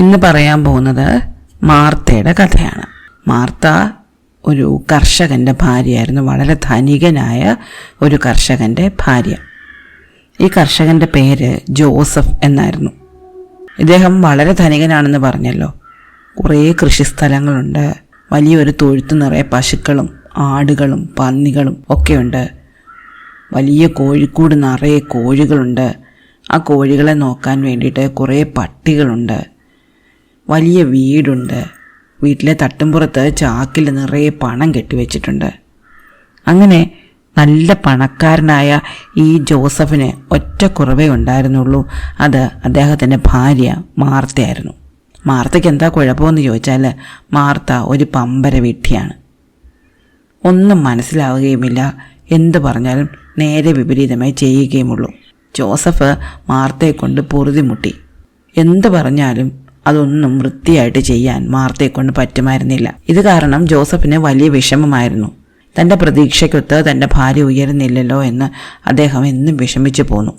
ഇന്ന് പറയാൻ പോകുന്നത് മാർത്തയുടെ കഥയാണ്. മാർത്ത ഒരു കർഷകന്റെ ഭാര്യയായിരുന്നു. വളരെ ധനികനായ ഒരു കർഷകന്റെ ഭാര്യ. ഈ കർഷകന്റെ പേര് ജോസഫ് എന്നായിരുന്നു. ഇദ്ദേഹം വളരെ ധനികനാണെന്ന് പറഞ്ഞല്ലോ. കുറേ കൃഷിസ്ഥലങ്ങളുണ്ട്. വലിയൊരു തൊഴുത്ത് നിറയെ പശുക്കളും ആടുകളും പന്നികളും ഒക്കെയുണ്ട്. വലിയ കോഴിക്കൂട് നിറയെ കോഴികളുണ്ട്. ആ കോഴികളെ നോക്കാൻ വേണ്ടിയിട്ട് കുറേ പട്ടികളുണ്ട്. വലിയ വീടുണ്ട്. വീട്ടിലെ തട്ടുംപുറത്ത് ചാക്കിൽ നിറയെ പണം കെട്ടിവെച്ചിട്ടുണ്ട്. അങ്ങനെ നല്ല പണക്കാരനായ ഈ ജോസഫിന് ഒറ്റ കുറവേ ഉണ്ടായിരുന്നുള്ളൂ. അത് അദ്ദേഹത്തിന്റെ ഭാര്യ മാർത്തയായിരുന്നു. മാർത്തയ്ക്ക് എന്താ കുഴപ്പമെന്ന് ചോദിച്ചാൽ മാർത്ത ഒരു പമ്പര വീട്ടിയാണ് ഒന്നും മനസ്സിലാവുകയുമില്ല. എന്ത് പറഞ്ഞാലും നേരെ വിപരീതമായി ചെയ്യുകയുമുള്ളൂ. ജോസഫ് മാർത്തയെ കൊണ്ട് പൊറുതിമുട്ടി എന്ത് പറഞ്ഞാലും അതൊന്നും വൃത്തിയായിട്ട് ചെയ്യാൻ മാർത്തയെ കൊണ്ട് പറ്റുമായിരുന്നില്ല. ഇത് കാരണം ജോസഫിന് വലിയ വിഷമമായിരുന്നു. തന്റെ പ്രതീക്ഷയ്ക്കൊത്ത് തന്റെ ഭാര്യ ഉയരുന്നില്ലല്ലോ എന്ന് അദ്ദേഹം എന്നും വിഷമിച്ചു പോന്നു.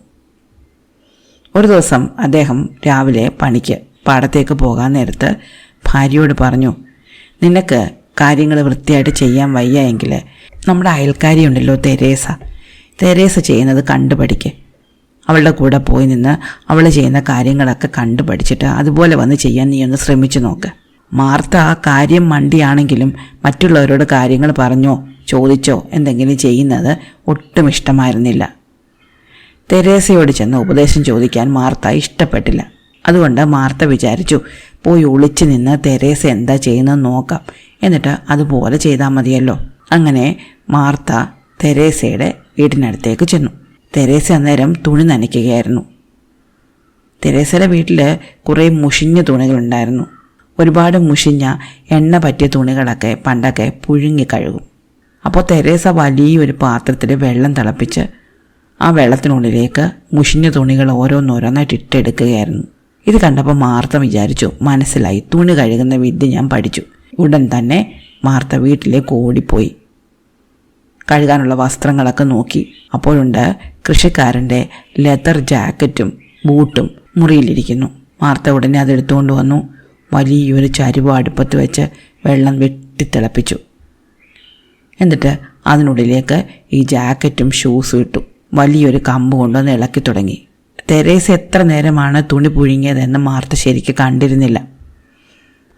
ഒരു ദിവസം അദ്ദേഹം രാവിലെ പണിക്ക് പാടത്തേക്ക് പോകാൻ നേരത്ത് ഭാര്യയോട് പറഞ്ഞു നിനക്ക് കാര്യങ്ങൾ വൃത്തിയായിട്ട് ചെയ്യാൻ വയ്യ എങ്കിൽ നമ്മുടെ അയൽക്കാരിയുണ്ടല്ലോ തെരേസ. തെരേസ ചെയ്യുന്നത് കണ്ടു പഠിക്ക് അവളുടെ കൂടെ പോയി നിന്ന് അവൾ ചെയ്യുന്ന കാര്യങ്ങളൊക്കെ കണ്ടു പഠിച്ചിട്ട് അതുപോലെ വന്ന് ചെയ്യാൻ നീ ഒന്ന് ശ്രമിച്ചു നോക്ക്. മാർത്ത ആ കാര്യം മണ്ടിയാണെങ്കിലും മറ്റുള്ളവരോട് കാര്യങ്ങൾ പറഞ്ഞോ ചോദിച്ചോ എന്തെങ്കിലും ചെയ്യുന്നത് ഒട്ടും ഇഷ്ടമായിരുന്നില്ല. തെരേസയോട് ചെന്ന് ഉപദേശം ചോദിക്കാൻ മാർത്ത ഇഷ്ടപ്പെട്ടില്ല. അതുകൊണ്ട് മാർത്ത വിചാരിച്ചു പോയി ഒളിച്ചു നിന്ന് തെരേസ എന്താ ചെയ്യുന്നത് നോക്കാം. എന്നിട്ട് അതുപോലെ ചെയ്താൽ മതിയല്ലോ. അങ്ങനെ മാർത്ത തെരേസയുടെ വീടിനടുത്തേക്ക് ചെന്നു. തെരേസ അന്നേരം തുണി നനയ്ക്കുകയായിരുന്നു. തെരേസയുടെ വീട്ടിൽ കുറേ മുഷിഞ്ഞ തുണികളുണ്ടായിരുന്നു. ഒരുപാട് മുഷിഞ്ഞ എണ്ണ പറ്റിയ തുണികളൊക്കെ പണ്ടൊക്കെ പുഴുങ്ങി കഴുകും. അപ്പോൾ തെരേസ വലിയൊരു പാത്രത്തിൽ വെള്ളം തിളപ്പിച്ച് ആ വെള്ളത്തിനുള്ളിലേക്ക് മുഷിഞ്ഞ തുണികൾ ഓരോന്നോരോന്നായിട്ട് ഇട്ടെടുക്കുകയായിരുന്നു. ഇത് കണ്ടപ്പോൾ മാർത്ത വിചാരിച്ചു മനസ്സിലായി തുണി കഴുകുന്ന വിദ്യ ഞാൻ പഠിച്ചു. ഉടൻ തന്നെ മാർത്ത വീട്ടിലേക്ക് ഓടിപ്പോയി. കഴുകാനുള്ള വസ്ത്രങ്ങളൊക്കെ നോക്കി. അപ്പോഴുണ്ട് കൃഷിക്കാരന്റെ ലെതർ ജാക്കറ്റും ബൂട്ടും മുറിയിലിരിക്കുന്നു. മാർത്ത ഉടനെ അതെടുത്തുകൊണ്ട് വന്നു. വലിയൊരു ചരിവ് അടുപ്പത്ത് വെച്ച് വെള്ളം വെട്ടിത്തിളപ്പിച്ചു. എന്നിട്ട് അതിനുള്ളിലേക്ക് ഈ ജാക്കറ്റും ഷൂസും ഇട്ടു. വലിയൊരു കമ്പ് കൊണ്ടുവന്ന് ഇളക്കി തുടങ്ങി. തെരേസ് എത്ര നേരമാണ് തുണി പുഴുങ്ങിയതെന്ന് മാർത്ത ശരിക്ക് കണ്ടിരുന്നില്ല.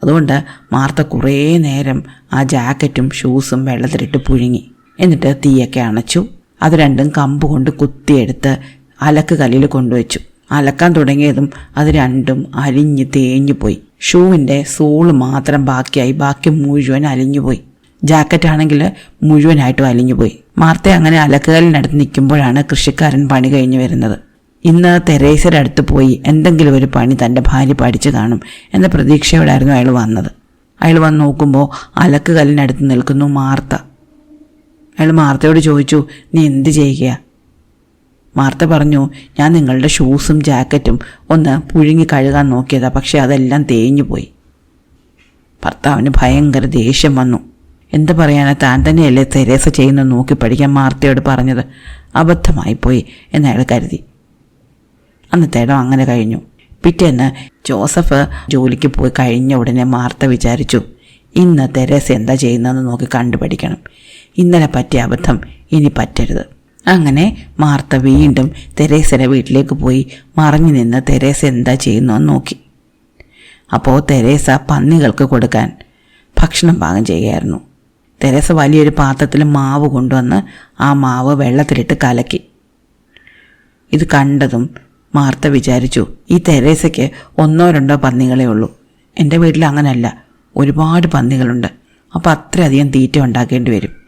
അതുകൊണ്ട് മാർത്ത കുറേ നേരം ആ ജാക്കറ്റും ഷൂസും വെള്ളത്തിലിട്ട് പുഴുങ്ങി. എന്നിട്ട് തീയൊക്കെ അണച്ചു. അത് രണ്ടും കമ്പ് കൊണ്ട് കുത്തിയെടുത്ത് അലക്ക് കല്ലിൽ കൊണ്ടുവച്ചു. അലക്കാൻ തുടങ്ങിയതും അത് രണ്ടും അലിഞ്ഞ് തേഞ്ഞു പോയി. ഷൂവിന്റെ സോൾ മാത്രം ബാക്കിയായി. ബാക്കി മുഴുവൻ അലിഞ്ഞുപോയി ജാക്കറ്റ് ആണെങ്കിൽ മുഴുവനായിട്ടും അലിഞ്ഞുപോയി മാർത്ത അങ്ങനെ അലക്കുകലിനടുത്ത് നിൽക്കുമ്പോഴാണ് കൃഷിക്കാരൻ പണി കഴിഞ്ഞു വരുന്നത്. ഇന്ന് തെരേസയുടെ അടുത്ത് പോയി എന്തെങ്കിലും ഒരു പണി തന്റെ ഭാര്യ പഠിച്ചു കാണും എന്ന പ്രതീക്ഷയോടായിരുന്നു അയാൾ വന്നത്. അയാൾ വന്ന് നോക്കുമ്പോൾ അലക്കുകല്ലിനടുത്ത് നിൽക്കുന്നു മാർത്ത. അയാൾ മാർത്തയോട് ചോദിച്ചു നീ എന്ത് ചെയ്യുക? മാർത്ത പറഞ്ഞു ഞാൻ നിങ്ങളുടെ ഷൂസും ജാക്കറ്റും ഒന്ന് പുഴുങ്ങി കഴുകാൻ നോക്കിയതാ പക്ഷേ അതെല്ലാം തേഞ്ഞു പോയി. ഭർത്താവിന് ഭയങ്കര ദേഷ്യം വന്നു. എന്താ പറയാനാ താൻ തന്നെയല്ലേ തെരേസ ചെയ്യുന്നത് നോക്കി പഠിക്കാൻ? മാർത്തയോട് പറഞ്ഞത്. അബദ്ധമായിപ്പോയി എന്ന് അയാൾ കരുതി. അന്നത്തെ ഇടം അങ്ങനെ കഴിഞ്ഞു. പിറ്റേന്ന് ജോസഫ് ജോലിക്ക് പോയി കഴിഞ്ഞ ഉടനെ മാർത്ത വിചാരിച്ചു ഇന്ന് തെരേസ എന്താ ചെയ്യുന്നതെന്ന് നോക്കി കണ്ടുപിടിക്കണം ഇന്നലെ പറ്റിയ അബദ്ധം ഇനി പറ്റരുത്. അങ്ങനെ മാർത്ത വീണ്ടും തെരേസയുടെ വീട്ടിലേക്ക് പോയി മറഞ്ഞു നിന്ന് തെരേസ എന്താ ചെയ്യുന്നു നോക്കി. അപ്പോൾ തെരേസ പന്നികൾക്ക് കൊടുക്കാൻ ഭക്ഷണം പാകം ചെയ്യുകയായിരുന്നു. തെരേസ വലിയൊരു പാത്രത്തിൽ മാവ് കൊണ്ടുവന്ന് ആ മാവ് വെള്ളത്തിലിട്ട് കലക്കി. ഇത് കണ്ടതും മാർത്ത വിചാരിച്ചു ഈ തെരേസയ്ക്ക് ഒന്നോ രണ്ടോ പന്നികളേ ഉള്ളൂ. എന്റെ വീട്ടിൽ അങ്ങനല്ല. ഒരുപാട് പന്നികളുണ്ട്. അപ്പോൾ അത്രയധികം തീറ്റ ഉണ്ടാക്കേണ്ടി വരും.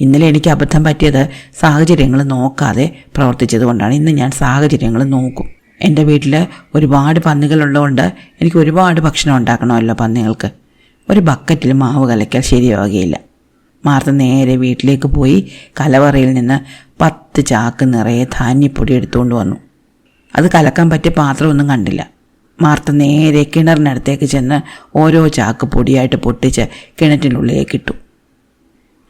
ഇന്നലെ എനിക്ക് അബദ്ധം പറ്റിയത് സാഹചര്യങ്ങൾ നോക്കാതെ പ്രവർത്തിച്ചതുകൊണ്ടാണ് ഇന്ന് ഞാൻ സാഹചര്യങ്ങൾ നോക്കും. എന്റെ വീട്ടിൽ ഒരുപാട് പന്നികളുള്ളതുകൊണ്ട് എനിക്ക് ഒരുപാട് ഭക്ഷണം ഉണ്ടാക്കണമല്ലോ പന്നികൾക്ക്. ഒരു ബക്കറ്റിൽ മാവ് കലയ്ക്കാൻ ശരിയാവുകയില്ല. മാർത്ത നേരെ വീട്ടിലേക്ക് പോയി കലവറയിൽ നിന്ന് പത്ത് ചാക്ക് നിറയെ ധാന്യപ്പൊടി എടുത്തുകൊണ്ട് വന്നു. അത് കലക്കാൻ പറ്റിയ പാത്രമൊന്നും കണ്ടില്ല. മാർത്ത നേരെ കിണറിനടുത്തേക്ക് ചെന്ന് ഓരോ ചാക്ക് പൊടിയായിട്ട് പൊട്ടിച്ച് കിണറ്റിനുള്ളിലേക്ക് ഇട്ടു.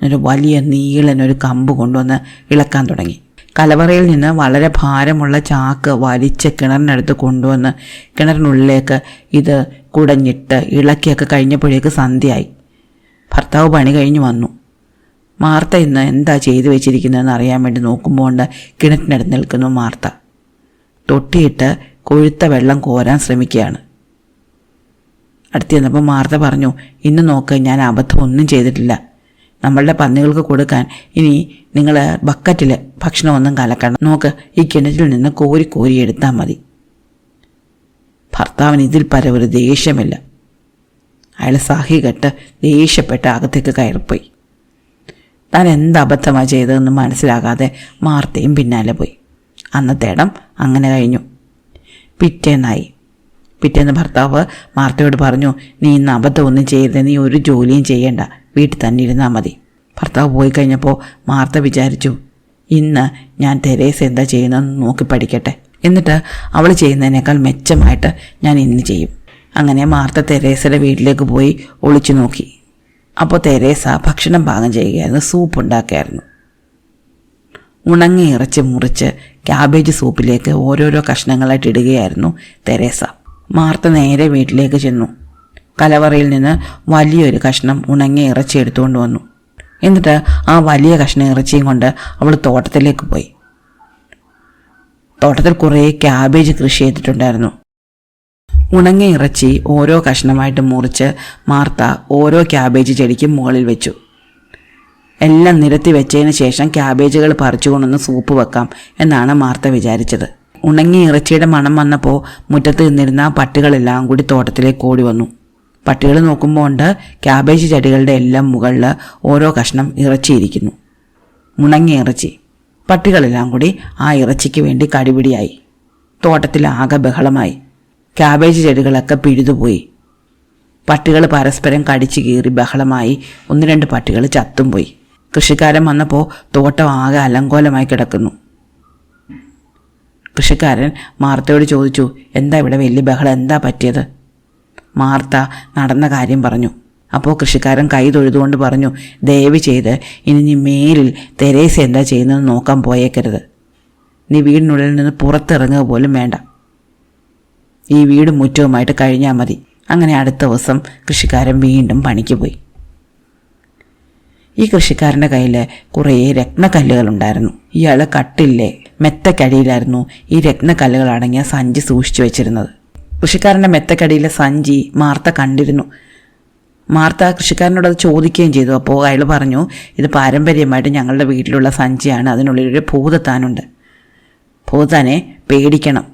ഒരു വലിയ നീളൻ ഒരു കമ്പ് കൊണ്ടുവന്ന് ഇളക്കാൻ തുടങ്ങി. കലവറയിൽ നിന്ന് വളരെ ഭാരമുള്ള ചാക്ക് വലിച്ച് കിണറിനടുത്ത് കൊണ്ടുവന്ന് കിണറിനുള്ളിലേക്ക് ഇത് കുടഞ്ഞിട്ട് ഇളക്കിയൊക്കെ കഴിഞ്ഞപ്പോഴേക്ക് സന്ധ്യയായി. ഭർത്താവ് പണി കഴിഞ്ഞ് വന്നു. മാർത്ത ഇന്ന് എന്താ ചെയ്തു വെച്ചിരിക്കുന്നതെന്ന് അറിയാൻ വേണ്ടി നോക്കുമ്പോൾ കിണറ്റിനടുത്ത് നിൽക്കുന്നു മാർത്ത. തൊട്ടിയിട്ട് കൊഴുത്ത വെള്ളം കോരാൻ ശ്രമിക്കുകയാണ്. അടുത്ത് ചെന്നപ്പോൾ മാർത്ത പറഞ്ഞു ഇന്ന് നോക്ക് ഞാൻ അബദ്ധം ഒന്നും ചെയ്തിട്ടില്ല. നമ്മളുടെ പന്നികൾക്ക് കൊടുക്കാൻ ഇനി നിങ്ങൾ ബക്കറ്റിൽ ഭക്ഷണമൊന്നും കലക്കണം. നോക്ക് ഈ കിണറ്റിൽ നിന്ന് കോരി കോരി എടുത്താൽ മതി. ഭർത്താവിന് ഇതിൽ പര ഒരു ദേഷ്യമില്ല. അയാൾ സാഹി കെട്ട് ദേഷ്യപ്പെട്ട് അകത്തേക്ക് കയറിപ്പോയി. താൻ എന്ത് അബദ്ധമാണ് ചെയ്തതെന്ന് മനസ്സിലാകാതെ മാർത്തയും പിന്നാലെ പോയി. അന്നത്തെ ഇടം അങ്ങനെ കഴിഞ്ഞു. പിറ്റേന്നായി. പിറ്റേന്ന് ഭർത്താവ് മാർത്തയോട് പറഞ്ഞു നീ ഇന്ന് അബദ്ധമൊന്നും ചെയ്യരുത്. നീ ഒരു ജോലിയും ചെയ്യേണ്ട. വീട്ടിൽ തന്നെ ഇരുന്നാൽ മതി. ഭർത്താവ് പോയി കഴിഞ്ഞപ്പോൾ മാർത്ത വിചാരിച്ചു ഇന്ന് ഞാൻ തെരേസ എന്താ ചെയ്യുന്നതെന്ന് നോക്കി പഠിക്കട്ടെ. എന്നിട്ട് അവൾ ചെയ്യുന്നതിനേക്കാൾ മെച്ചമായിട്ട് ഞാൻ ഇന്ന് ചെയ്യും. അങ്ങനെ മാർത്ത തെരേസയുടെ വീട്ടിലേക്ക് പോയി ഒളിച്ചു നോക്കി. അപ്പോൾ തെരേസ ഭക്ഷണം പാകം ചെയ്യുകയായിരുന്നു സൂപ്പ് ഉണ്ടാക്കിയായിരുന്നു ഉണങ്ങി ഇറച്ചി മുറിച്ച് ക്യാബേജ് സൂപ്പിലേക്ക് ഓരോരോ കഷ്ണങ്ങളായിട്ട് ഇടുകയായിരുന്നു തെരേസ. മാർത്ത നേരെ വീട്ടിലേക്ക് ചെന്നു. കലവറയിൽ നിന്ന് വലിയൊരു കഷ്ണം ഉണങ്ങിയ ഇറച്ചി എടുത്തുകൊണ്ട് വന്നു. എന്നിട്ട് ആ വലിയ കഷ്ണം ഇറച്ചിയും കൊണ്ട് അവൾ തോട്ടത്തിലേക്ക് പോയി. തോട്ടത്തിൽ കുറേ ക്യാബേജ് കൃഷി ചെയ്തിട്ടുണ്ടായിരുന്നു. ഉണങ്ങിയ ഇറച്ചി ഓരോ കഷ്ണമായിട്ട് മുറിച്ച് മാർത്ത ഓരോ ക്യാബേജ് ചെടിക്കും മുകളിൽ വെച്ചു. എല്ലാം നിരത്തി വെച്ചതിന് ശേഷം ക്യാബേജുകൾ പറിച്ചുകൊണ്ടൊന്ന് സൂപ്പ് വെക്കാം എന്നാണ് മാർത്ത വിചാരിച്ചത്. ഉണങ്ങിയ ഇറച്ചിയുടെ മണം വന്നപ്പോൾ മുറ്റത്ത് നിന്നിരുന്ന പട്ടികളെല്ലാം കൂടി തോട്ടത്തിലേക്ക് ഓടി വന്നു. പട്ടികൾ നോക്കുമ്പോൾ ഉണ്ട് ക്യാബേജ് ചെടികളുടെ എല്ലാം മുകളിൽ ഓരോ കഷ്ണം ഇറച്ചിയിരിക്കുന്നു. മുണങ്ങിയ ഇറച്ചി. പട്ടികളെല്ലാം കൂടി ആ ഇറച്ചിക്ക് വേണ്ടി കടിപിടിയായി. തോട്ടത്തിൽ ആകെ ബഹളമായി. ക്യാബേജ് ചെടികളൊക്കെ പിഴുതുപോയി. പട്ടികൾ പരസ്പരം കടിച്ചു കീറി ബഹളമായി. ഒന്ന് രണ്ട് പട്ടികൾ ചത്തും പോയി കൃഷിക്കാരൻ വന്നപ്പോൾ തോട്ടം ആകെ അലങ്കോലമായി കിടക്കുന്നു. കൃഷിക്കാരൻ മാർത്തയോട് ചോദിച്ചു എന്താ ഇവിടെ വലിയ ബഹളം? എന്താ പറ്റിയത്? മാർത്ത നടന്ന കാര്യം പറഞ്ഞു. അപ്പോൾ കൃഷിക്കാരൻ കൈ തൊഴുതുകൊണ്ട് പറഞ്ഞു ദയവ് ചെയ്ത് ഇനി മേലിൽ തെരേസ എന്താ ചെയ്യുന്നതെന്ന് നോക്കാൻ പോയേക്കരുത്. നീ വീടിനുള്ളിൽ നിന്ന് പുറത്തിറങ്ങുക പോലും വേണ്ട. ഈ വീട് മുറ്റവുമായിട്ട് കഴിഞ്ഞാൽ മതി. അങ്ങനെ അടുത്ത ദിവസം കൃഷിക്കാരൻ വീണ്ടും പണിക്ക് പോയി. ഈ കൃഷിക്കാരന്റെ കയ്യിൽ കുറേ രത്നക്കല്ലുകളുണ്ടായിരുന്നു ഇയാൾ കട്ടില്ലേ മെത്തക്കടിയിലായിരുന്നു ഈ രത്നക്കല്ലുകളടങ്ങിയ സഞ്ചി സൂക്ഷിച്ചു വെച്ചിരുന്നത്. കൃഷിക്കാരന്റെ മെത്തക്കടിയിലെ സഞ്ചി മാർത്ത കണ്ടിരുന്നു. മാർത്ത കൃഷിക്കാരനോട് അത് ചോദിക്കുകയും ചെയ്തു. അപ്പോൾ അയാൾ പറഞ്ഞു ഇത് പാരമ്പര്യമായിട്ട് ഞങ്ങളുടെ വീട്ടിലുള്ള സഞ്ചിയാണ്. അതിനുള്ളിലൊരു ഭൂതത്താനുണ്ട്. ഭൂതത്താനെ പേടിക്കണം.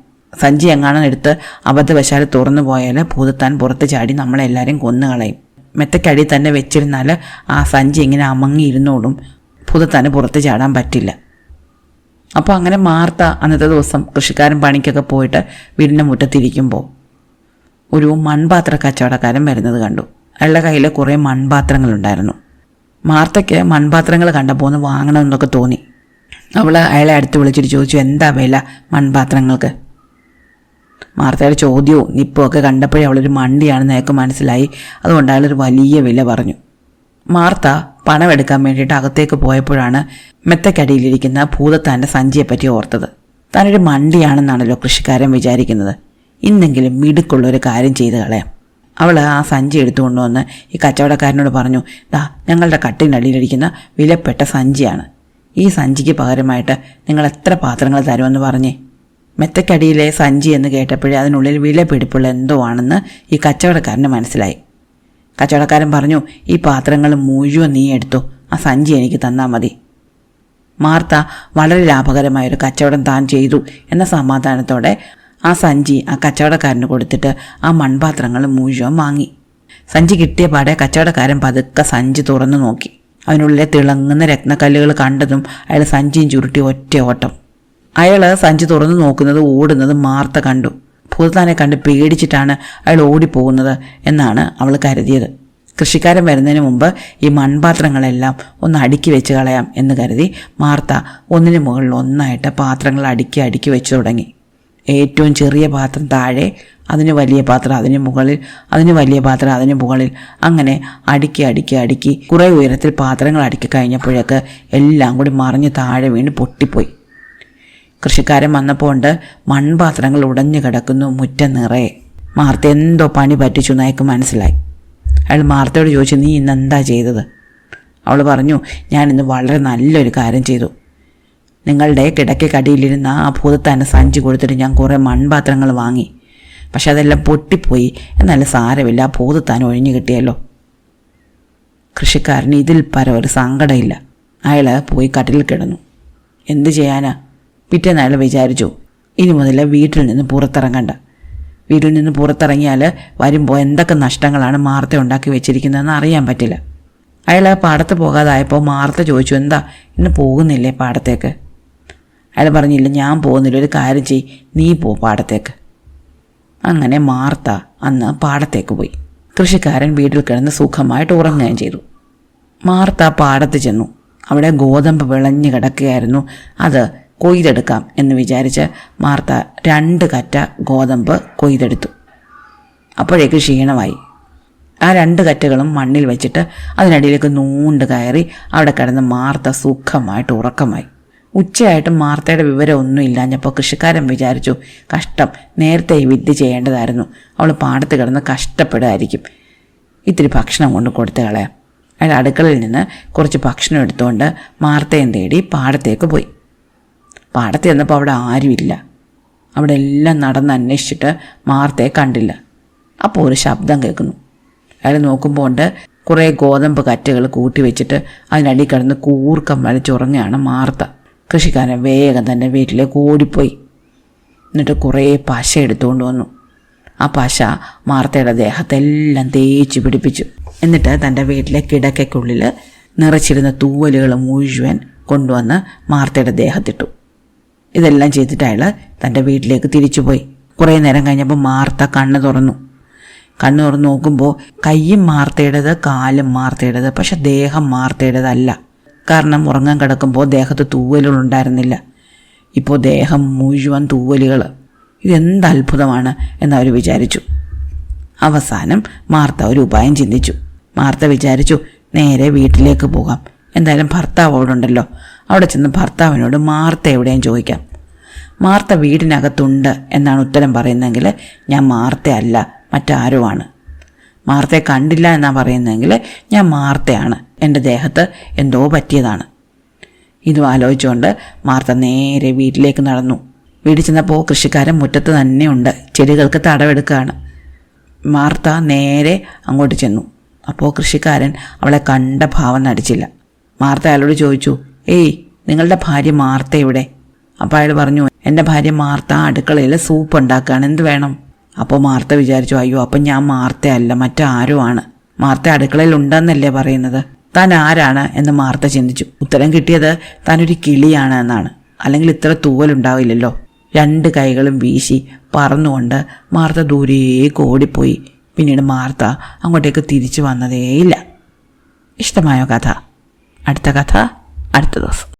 സഞ്ചി എങ്ങാനും എടുത്ത് അബദ്ധവശാൽ തുറന്നു പോയാൽ ഭൂതത്താൻ പുറത്ത് ചാടി നമ്മളെല്ലാവരും കൊന്നുകളയും മെത്തക്കടി തന്നെ വെച്ചിരുന്നാൽ ആ സഞ്ചി ഇങ്ങനെ അമങ്ങിയിരുന്നോടും ഭൂതത്താന് പുറത്ത് ചാടാൻ പറ്റില്ല. അപ്പോൾ അങ്ങനെ മാർത്ത അന്നത്തെ ദിവസം കൃഷിക്കാരൻ പണിക്കൊക്കെ പോയിട്ട് വീടിന്റെ മുറ്റത്തിരിക്കുമ്പോൾ ഒരു മൺപാത്ര കച്ചവടക്കാരൻ വരുന്നത് കണ്ടു. അയാളുടെ കയ്യിൽ കുറേ മൺപാത്രങ്ങളുണ്ടായിരുന്നു. മാർത്തയ്ക്ക് മൺപാത്രങ്ങൾ കണ്ടപ്പോൾ ഒന്ന് വാങ്ങണമെന്നൊക്കെ തോന്നി. അവൾ അയാളെ അടുത്ത് വിളിച്ചിട്ട് ചോദിച്ചു എന്താ വില മൺപാത്രങ്ങൾക്ക്? മാർത്തയുടെ ചോദ്യവും നിപ്പും ഒക്കെ കണ്ടപ്പോഴേ അവളൊരു മണ്ടിയാണെന്ന് അയാൾക്ക് മനസ്സിലായി. അതുകൊണ്ട് അയാളൊരു വലിയ വില പറഞ്ഞു. മാർത്ത പണമെടുക്കാൻ വേണ്ടിയിട്ട് അകത്തേക്ക് പോയപ്പോഴാണ് മെത്തക്കടിയിലിരിക്കുന്ന ഭൂതത്താന്റെ സഞ്ചിയെപ്പറ്റി ഓർത്തത്. താനൊരു മണ്ടിയാണെന്നാണല്ലോ കൃഷിക്കാരൻ വിചാരിക്കുന്നത്. ഇന്നെങ്കിലും മിടുക്കുള്ളൊരു കാര്യം ചെയ്ത് കളയാം. അവൾ ആ സഞ്ചി എടുത്തുകൊണ്ടുവന്ന് ഈ കച്ചവടക്കാരനോട് പറഞ്ഞു ദാ ഞങ്ങളുടെ കട്ടിനടിയിലിരിക്കുന്ന വിലപ്പെട്ട സഞ്ചിയാണ്. ഈ സഞ്ചിക്ക് പകരമായിട്ട് നിങ്ങൾ എത്ര പാത്രങ്ങൾ തരുമെന്ന് പറഞ്ഞേ. മെത്തക്കടിയിലെ സഞ്ചി എന്ന് കേട്ടപ്പോഴേ അതിനുള്ളിൽ വില പിടിപ്പുള്ള എന്തോ ആണെന്ന് ഈ കച്ചവടക്കാരന് മനസ്സിലായി. കച്ചവടക്കാരൻ പറഞ്ഞു ഈ പാത്രങ്ങൾ മുഴുവൻ നീ എടുത്തു ആ സഞ്ചി എനിക്ക് തന്നാൽ മതി. മാർത്ത വളരെ ലാഭകരമായൊരു കച്ചവടം താൻ ചെയ്തു എന്ന സമാധാനത്തോടെ ആ സഞ്ചി ആ കച്ചവടക്കാരന് കൊടുത്തിട്ട് ആ മൺപാത്രങ്ങൾ മുഴുവൻ വാങ്ങി. സഞ്ചി കിട്ടിയ പാടെ കച്ചവടക്കാരൻ പതുക്കെ സഞ്ചി തുറന്നു നോക്കി. അവനുള്ളിലെ തിളങ്ങുന്ന രത്നക്കല്ലുകൾ കണ്ടതും അയാൾ സഞ്ചിയും ചുരുട്ടി ഒറ്റ ഓട്ടം. അയാൾ സഞ്ചി തുറന്നു നോക്കുന്നത് ഓടുന്നത് മാർത്ത കണ്ടു. ഭൂതത്താനെ കണ്ട് പേടിച്ചിട്ടാണ് അയാൾ ഓടിപ്പോകുന്നത് എന്നാണ് അവൾ കരുതിയത്. കൃഷിക്കാരൻ വരുന്നതിന് മുമ്പ് ഈ മൺപാത്രങ്ങളെല്ലാം ഒന്ന് അടുക്കി വെച്ച് കളയാം എന്ന് കരുതി മാർത്ത ഒന്നിന് മുകളിൽ ഒന്നായിട്ട് പാത്രങ്ങൾ അടുക്കി അടുക്കി വെച്ചു തുടങ്ങി. ഏറ്റവും ചെറിയ പാത്രം താഴെ അതിന് വലിയ പാത്രം അതിന് മുകളിൽ അതിന് വലിയ പാത്രം അതിന് മുകളിൽ. അങ്ങനെ അടുക്കി അടുക്കി അടുക്കി കുറേ ഉയരത്തിൽ പാത്രങ്ങൾ അടുക്കി കഴിഞ്ഞപ്പോഴേക്ക് എല്ലാം കൂടി മറിഞ്ഞ് താഴെ വീണ് പൊട്ടിപ്പോയി. കൃഷിക്കാരൻ വന്നപ്പോൾ ഉണ്ട് മൺപാത്രങ്ങൾ ഉടഞ്ഞു കിടക്കുന്നു മുറ്റം നിറയെ. മാർത്ത എന്തോ പണി പറ്റിച്ചു എന്നയക്ക് മനസ്സിലായി. അയാൾ മാർത്തയോട് ചോദിച്ചു നീ ഇന്ന് എന്താ ചെയ്തത്? അവൾ പറഞ്ഞു ഞാൻ ഇന്ന് വളരെ നല്ലൊരു കാര്യം ചെയ്തു. നിങ്ങളുടെ കിടക്കക്കടിയിലിരുന്ന ആ ഭൂതത്താനെ സഞ്ചി കൊടുത്തിട്ട് ഞാൻ കുറേ മൺപാത്രങ്ങൾ വാങ്ങി. പക്ഷെ അതെല്ലാം പൊട്ടിപ്പോയി. എന്നാലും സാരമില്ല ആ ഭൂതത്താൻ ഒഴിഞ്ഞു കിട്ടിയല്ലോ. കൃഷിക്കാരന് ഇതിൽ പര ഒരു സങ്കടമില്ല. അയാൾ പോയി കട്ടിൽ കിടന്നു. എന്ത് ചെയ്യാനാ? പിറ്റേന്ന് അയാൾ വിചാരിച്ചു ഇനി മുതൽ വീട്ടിൽ നിന്ന് പുറത്തിറങ്ങണ്ട. വീട്ടിൽ നിന്ന് പുറത്തിറങ്ങിയാൽ വരുമ്പോൾ എന്തൊക്കെ നഷ്ടങ്ങളാണ് മാർത്ത ഉണ്ടാക്കി വെച്ചിരിക്കുന്നതെന്ന് അറിയാൻ പറ്റില്ല. അയാൾ പാടത്ത് പോകാതായപ്പോൾ മാർത്ത ചോദിച്ചു എന്താ ഇന്ന് പോകുന്നില്ലേ പാടത്തേക്ക്? അയാൾ പറഞ്ഞില്ല ഞാൻ പോകുന്നില്ല ഒരു കാര്യം ചെയ് നീ പോ പാടത്തേക്ക്. അങ്ങനെ മാർത്ത അന്ന് പാടത്തേക്ക് പോയി. കൃഷിക്കാരൻ വീട്ടിൽ കിടന്ന് സുഖമായിട്ട് ഉറങ്ങുകയും ചെയ്തു. മാർത്ത പാടത്ത് ചെന്നു. അവിടെ ഗോതമ്പ് വിളഞ്ഞു കിടക്കുകയായിരുന്നു. അത് കൊയ്തെടുക്കാം എന്ന് വിചാരിച്ച് മാർത്ത രണ്ട് കറ്റ ഗോതമ്പ് കൊയ്തെടുത്തു. അപ്പോഴേക്ക് ക്ഷീണമായി. ആ രണ്ട് കറ്റകളും മണ്ണിൽ വെച്ചിട്ട് അതിനിടയിലേക്ക് നൂണ്ട് കയറി അവിടെ കിടന്ന് മാർത്ത സുഖമായിട്ട് ഉറക്കമായി. ഉച്ചയായിട്ട് മാർത്തയുടെ വിവരമൊന്നും ഇല്ലാഞ്ഞപ്പോൾ കൃഷിക്കാരൻ വിചാരിച്ചു കഷ്ടം. നേരത്തെ ഈ വിദ്യ ചെയ്യേണ്ടതായിരുന്നു. അവൾ പാടത്ത് കിടന്ന് കഷ്ടപ്പെടുമായിരിക്കും. ഇത്തിരി ഭക്ഷണം കൊണ്ട് കൊടുത്തു കളയാം. അയാൾ അടുക്കളയിൽ നിന്ന് കുറച്ച് ഭക്ഷണം എടുത്തുകൊണ്ട് മാർത്തയും തേടി പാടത്തേക്ക് പോയി. പാടത്ത് ചെന്നപ്പോൾ അവിടെ ആരുമില്ല അവിടെ എല്ലാം നടന്ന് അന്വേഷിച്ചിട്ട് മാർത്തയെ കണ്ടില്ല. അപ്പോൾ ഒരു ശബ്ദം കേൾക്കുന്നു. അയാൾ നോക്കുമ്പോൾ ഉണ്ട് കുറേ ഗോതമ്പ് കറ്റകൾ കൂട്ടി വെച്ചിട്ട് അതിനടി കിടന്ന് കൂർക്കം വലിച്ചുറങ്ങുകയാണ് മാർത്ത കൃഷിക്കാരൻ വേഗം തന്നെ വീട്ടിലേക്ക് ഓടിപ്പോയി. എന്നിട്ട് കുറേ പശ എടുത്തുകൊണ്ട് വന്നു. ആ പശ മാർത്തയുടെ ദേഹത്തെല്ലാം തേച്ച് പിടിപ്പിച്ചു. എന്നിട്ട് തന്റെ വീട്ടിലെ കിടക്കയ്ക്കുള്ളിൽ നിറച്ചിരുന്ന തൂവലുകൾ മുഴുവൻ കൊണ്ടുവന്ന് മാർത്തയുടെ ദേഹത്തിട്ടു. ഇതെല്ലാം ചെയ്തിട്ട് അയാൾ തന്റെ വീട്ടിലേക്ക് തിരിച്ചുപോയി. കുറേ നേരം കഴിഞ്ഞപ്പോൾ മാർത്ത കണ്ണ് തുറന്നു. കണ്ണ് തുറന്ന് നോക്കുമ്പോൾ കയ്യും മാർത്തയുടേത് കാലും മാർത്തയുടേത് പക്ഷെ ദേഹം മാർത്തയുടേതല്ല. കാരണം ഉറങ്ങാൻ കിടക്കുമ്പോൾ ദേഹത്ത് തൂവലുകളുണ്ടായിരുന്നില്ല. ഇപ്പോൾ ദേഹം മുഴുവൻ തൂവലുകൾ ഇതെന്ത് അത്ഭുതമാണ് എന്നവർ വിചാരിച്ചു. അവസാനം മാർത്ത ഒരു ഉപായം ചിന്തിച്ചു. മാർത്ത വിചാരിച്ചു നേരെ വീട്ടിലേക്ക് പോകാം. എന്തായാലും ഭർത്താവ് അവിടെ ഉണ്ടല്ലോ. അവിടെ ചെന്ന് ഭർത്താവിനോട് മാർത്ത എവിടെയും ചോദിക്കാം. മാർത്ത വീടിനകത്തുണ്ട് എന്നാണ് ഉത്തരം പറയുന്നതെങ്കിൽ ഞാൻ മാർത്തയല്ല മറ്റാരുമാണ്. മാർത്തയെ കണ്ടില്ല എന്നാണ് പറയുന്നതെങ്കിൽ ഞാൻ മാർത്തയാണ്. എന്റെ ദേഹത്ത് എന്തോ പറ്റിയതാണ്. ഇതും ആലോചിച്ചുകൊണ്ട് മാർത്ത നേരെ വീട്ടിലേക്ക് നടന്നു. വീട്ടിൽ ചെന്നപ്പോൾ കൃഷിക്കാരൻ മുറ്റത്ത് തന്നെയുണ്ട് ചെടികൾക്ക് തടവെടുക്കുകയാണ് മാർത്ത നേരെ അങ്ങോട്ട് ചെന്നു. അപ്പോൾ കൃഷിക്കാരൻ അവളെ കണ്ട ഭാവം നടിച്ചില്ല. മാർത്ത അയാളോട് ചോദിച്ചു ഏയ് നിങ്ങളുടെ ഭാര്യ മാർത്ത ഇവിടെ അപ്പോൾ അയാൾ പറഞ്ഞു എന്റെ ഭാര്യ മാർത്ത അടുക്കളയിൽ സൂപ്പ് ഉണ്ടാക്കുകയാണ്. എന്ത് വേണം? അപ്പോൾ മാർത്ത വിചാരിച്ചു അയ്യോ അപ്പം ഞാൻ മാർത്തയല്ല മറ്റാരോ ആണ് മാർത്ത അടുക്കളയിൽ ഉണ്ടെന്നല്ലേ പറയുന്നത്. താൻ ആരാണ്? എന്ന് മാർത്ത ചിന്തിച്ചു. ഉത്തരം കിട്ടിയത് താനൊരു കിളിയാണ് എന്നാണ്. അല്ലെങ്കിൽ ഇത്ര തൂവലുണ്ടാവില്ലല്ലോ. രണ്ട് കൈകളും വീശി പറന്നുകൊണ്ട് മാർത്ത ദൂരേക്ക് ഓടിപ്പോയി. പിന്നീട് മാർത്ത അങ്ങോട്ടേക്ക് തിരിച്ചു വന്നതേയില്ല. ഇഷ്ടമായോ കഥ? അടുത്ത കഥ അടുത്ത ദിവസം.